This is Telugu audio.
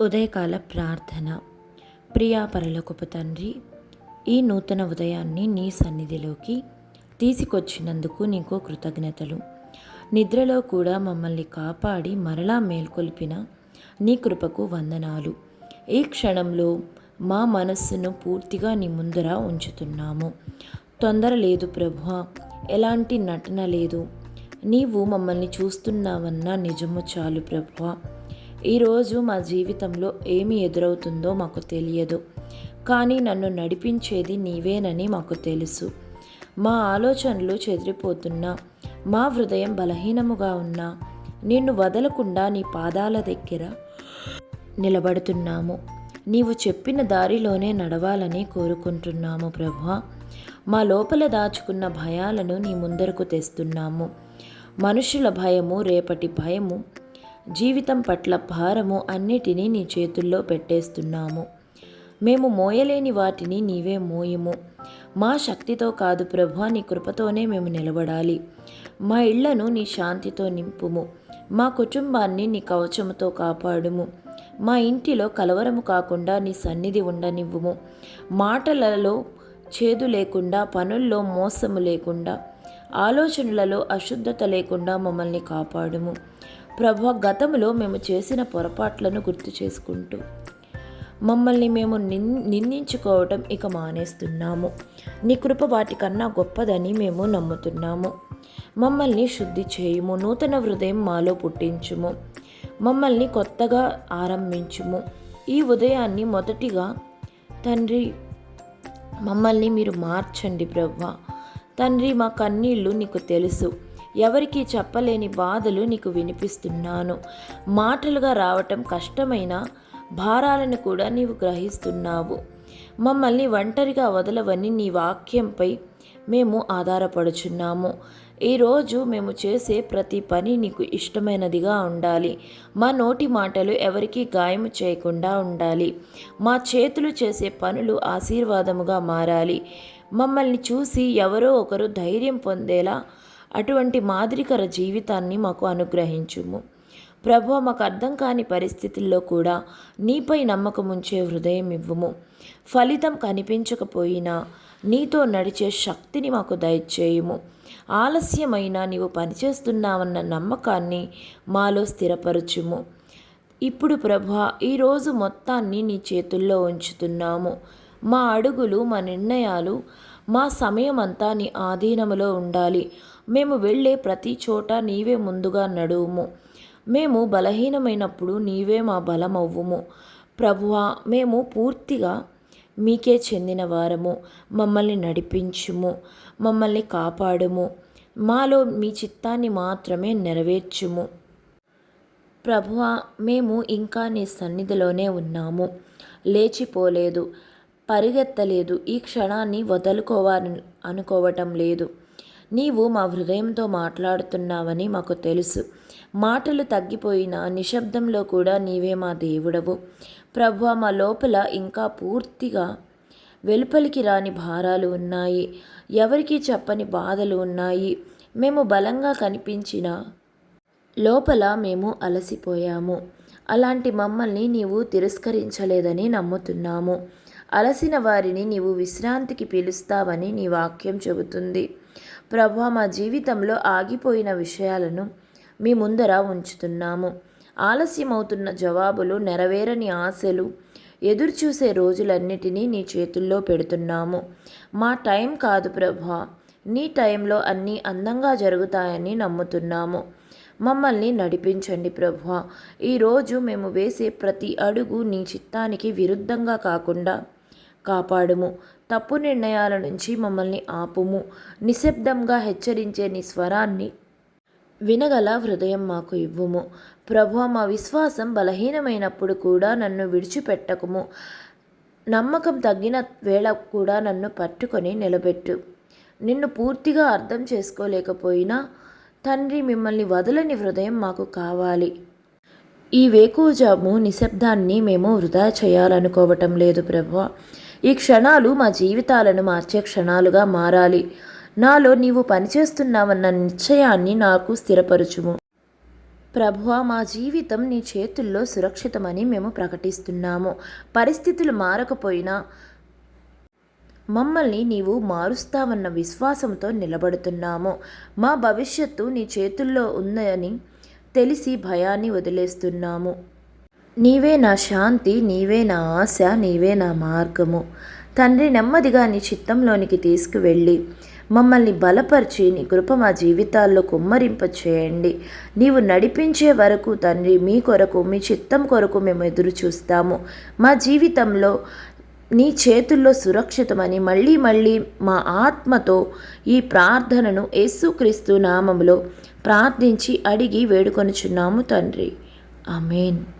ఉదయకాల ప్రార్థన. ప్రియాపరలోకపు తండ్రి ఈ నూతన ఉదయాన్ని నీ సన్నిధిలోకి తీసుకొచ్చినందుకు నీకు కృతజ్ఞతలు. నిద్రలో కూడా మమ్మల్ని కాపాడి మరలా మేల్కొల్పిన నీ కృపకు వందనాలు. ఈ క్షణంలో మా మనస్సును పూర్తిగా నీ ముందర ఉంచుతున్నాము. తొందర లేదు ప్రభు ఎలాంటి నటన లేదు. నీవు మమ్మల్ని చూస్తున్నావన్న నిజము చాలు ప్రభు. ఈరోజు మా జీవితంలో ఏమి ఎదురవుతుందో మాకు తెలియదు. కానీ నన్ను నడిపించేది నీవేనని మాకు తెలుసు. మా ఆలోచనలు చెదిరిపోతున్నా మా హృదయం బలహీనముగా ఉన్నా నిన్ను వదలకుండా నీ పాదాల దగ్గర నిలబడుతున్నాము. నీవు చెప్పిన దారిలోనే నడవాలని కోరుకుంటున్నాము ప్రభా. మా లోపల దాచుకున్న భయాలను నీ ముందరకు తెస్తున్నాము. మనుషుల భయము రేపటి భయము జీవితం పట్ల భారము అన్నిటినీ నీ చేతుల్లో పెట్టేస్తున్నాము. మేము మోయలేని వాటిని నీవే మోయము. మా శక్తితో కాదు ప్రభా నీ కృపతోనే మేము నిలబడాలి. మా ఇళ్ళను నీ శాంతితో నింపుము. మా కుటుంబాన్ని నీ కవచముతో కాపాడుము. మా ఇంటిలో కలవరము కాకుండా నీ సన్నిధి ఉండనివ్వుము. మాటలలో చేదు లేకుండా పనుల్లో మోసము లేకుండా ఆలోచనలలో అశుద్ధత లేకుండా మమ్మల్ని కాపాడుము. ప్రభు గతంలో మేము చేసిన పొరపాట్లను గుర్తు చేసుకుంటూ మమ్మల్ని మేము నిన్ నిందించుకోవటం ఇక మానేస్తున్నాము. నీ కృప వాటికన్నా గొప్పదని మేము నమ్ముతున్నాము. మమ్మల్ని శుద్ధి చేయుము నూతన హృదయం మాలో పుట్టించుము. మమ్మల్ని కొత్తగా ఆరంభించుము. ఈ ఉదయాన్ని మొదటిగా తండ్రి మమ్మల్ని మీరు మార్చండి బ్రవ్వ తండ్రి మా కన్నీళ్ళు నీకు తెలుసు. ఎవరికీ చెప్పలేని బాధలు నీకు వినిపిస్తున్నాను. మాటలుగా రావటం కష్టమైన భారాలను కూడా నీవు గ్రహిస్తున్నావు. మమ్మల్ని ఒంటరిగా వదలవని నీ వాక్యంపై మేము ఆధారపడుచున్నాము. ఈరోజు మేము చేసే ప్రతి పని నీకు ఇష్టమైనదిగా ఉండాలి. మా నోటి మాటలు ఎవరికీ గాయం చేయకుండా ఉండాలి. మా చేతులు చేసే పనులు ఆశీర్వాదముగా మారాలి. మమ్మల్ని చూసి ఎవరో ఒకరు ధైర్యం పొందేలా అటువంటి మాదిరికర జీవితాన్ని మాకు అనుగ్రహించుము. ప్రభు మాకు అర్థం కాని పరిస్థితుల్లో కూడా నీపై నమ్మకం ఉంచే హృదయం ఇవ్వము. ఫలితం కనిపించకపోయినా నీతో నడిచే శక్తిని మాకు దయచేయము. ఆలస్యమైన నీవు పనిచేస్తున్నావన్న నమ్మకాన్ని మాలో స్థిరపరచుము. ఇప్పుడు ప్రభా ఈరోజు మొత్తాన్ని నీ చేతుల్లో ఉంచుతున్నాము. మా అడుగులు మా నిర్ణయాలు మా సమయం అంతా నీ ఆధీనములో ఉండాలి. మేము వెళ్ళే ప్రతి చోట నీవే ముందుగా నడువుము. మేము బలహీనమైనప్పుడు నీవే మా బలమవ్వుము. ప్రభువా మేము పూర్తిగా మీకే చెందిన వారము. మమ్మల్ని నడిపించుము. మమ్మల్ని కాపాడుము. మాలో మీ చిత్తాన్ని మాత్రమే నెరవేర్చుము. ప్రభువా మేము ఇంకా నీ సన్నిధిలోనే ఉన్నాము. లేచిపోలేదు. పరిగెత్తలేదు. ఈ క్షణాన్ని వదులుకోవాలని అనుకోవటం లేదు. నీవు మా హృదయంతో మాట్లాడుతున్నావని మాకు తెలుసు. మాటలు తగ్గిపోయిన నిశ్శబ్దంలో కూడా నీవే మా దేవుడవు. ప్రభు మా లోపల ఇంకా పూర్తిగా వెలుపలికి రాని భారాలు ఉన్నాయి. ఎవరికి చెప్పని బాధలు ఉన్నాయి. మేము బలంగా కనిపించిన లోపల మేము అలసిపోయాము. అలాంటి మమ్మల్ని నీవు తిరస్కరించలేదని నమ్ముతున్నాము. అలసిన వారిని నీవు విశ్రాంతికి పిలుస్తావని నీ వాక్యం చెబుతుంది. ప్రభా మా జీవితంలో ఆగిపోయిన విషయాలను మీ ముందర ఉంచుతున్నాము. ఆలస్యమవుతున్న జవాబులు నెరవేరని ఆశలు ఎదురుచూసే రోజులన్నిటినీ నీ చేతుల్లో పెడుతున్నాము. మా టైం కాదు ప్రభా నీ టైంలో అన్నీ అందంగా జరుగుతాయని నమ్ముతున్నాము. మమ్మల్ని నడిపించండి ప్రభా ఈరోజు మేము వేసే ప్రతి అడుగు నీ చిత్తానికి విరుద్ధంగా కాకుండా కాపాడుము. తప్పు నిర్ణయాల నుంచి మమ్మల్ని ఆపుము. నిశ్శబ్దంగా హెచ్చరించే నీ స్వరాన్ని వినగల హృదయం మాకు ఇవ్వుము. ప్రభు మా విశ్వాసం బలహీనమైనప్పుడు కూడా నన్ను విడిచిపెట్టకుము. నమ్మకం తగ్గిన వేళ కూడా నన్ను పట్టుకొని నిలబెట్టు. నిన్ను పూర్తిగా అర్థం చేసుకోలేకపోయినా తండ్రి మిమ్మల్ని వదలని హృదయం మాకు కావాలి. ఈ వేకువజాము నిశ్శబ్దాన్ని మేము వృధా చేయాలనుకోవటం లేదు ప్రభు. ఈ క్షణాలు మా జీవితాలను మార్చే క్షణాలుగా మారాలి. నాలో నీవు పనిచేస్తున్నావన్న నిశ్చయాన్ని నాకు స్థిరపరచుము. ప్రభువా మా జీవితం నీ చేతుల్లో సురక్షితమని మేము ప్రకటిస్తున్నాము. పరిస్థితులు మారకపోయినా మమ్మల్ని నీవు మారుస్తావన్న విశ్వాసంతో నిలబడుతున్నాము. మా భవిష్యత్తు నీ చేతుల్లో ఉందని తెలిసి భయాన్ని వదిలేస్తున్నాము. నీవే నా శాంతి నీవే నా ఆశ నీవే నా మార్గము. తండ్రి నెమ్మదిగా నీ చిత్తంలోనికి తీసుకువెళ్ళి మమ్మల్ని బలపరిచి నీ కృప మా జీవితాల్లో కుమ్మరింప చేయండి. నీవు నడిపించే వరకు తండ్రి మీ కొరకు మీ చిత్తం కొరకు మేము ఎదురు చూస్తాము. మా జీవితంలో నీ చేతుల్లో సురక్షితమని మళ్ళీ మళ్ళీ మా ఆత్మతో ఈ ప్రార్థనను యేసుక్రీస్తు నామములో ప్రార్థించి అడిగి వేడుకొనుచున్నాము తండ్రి. అమేన్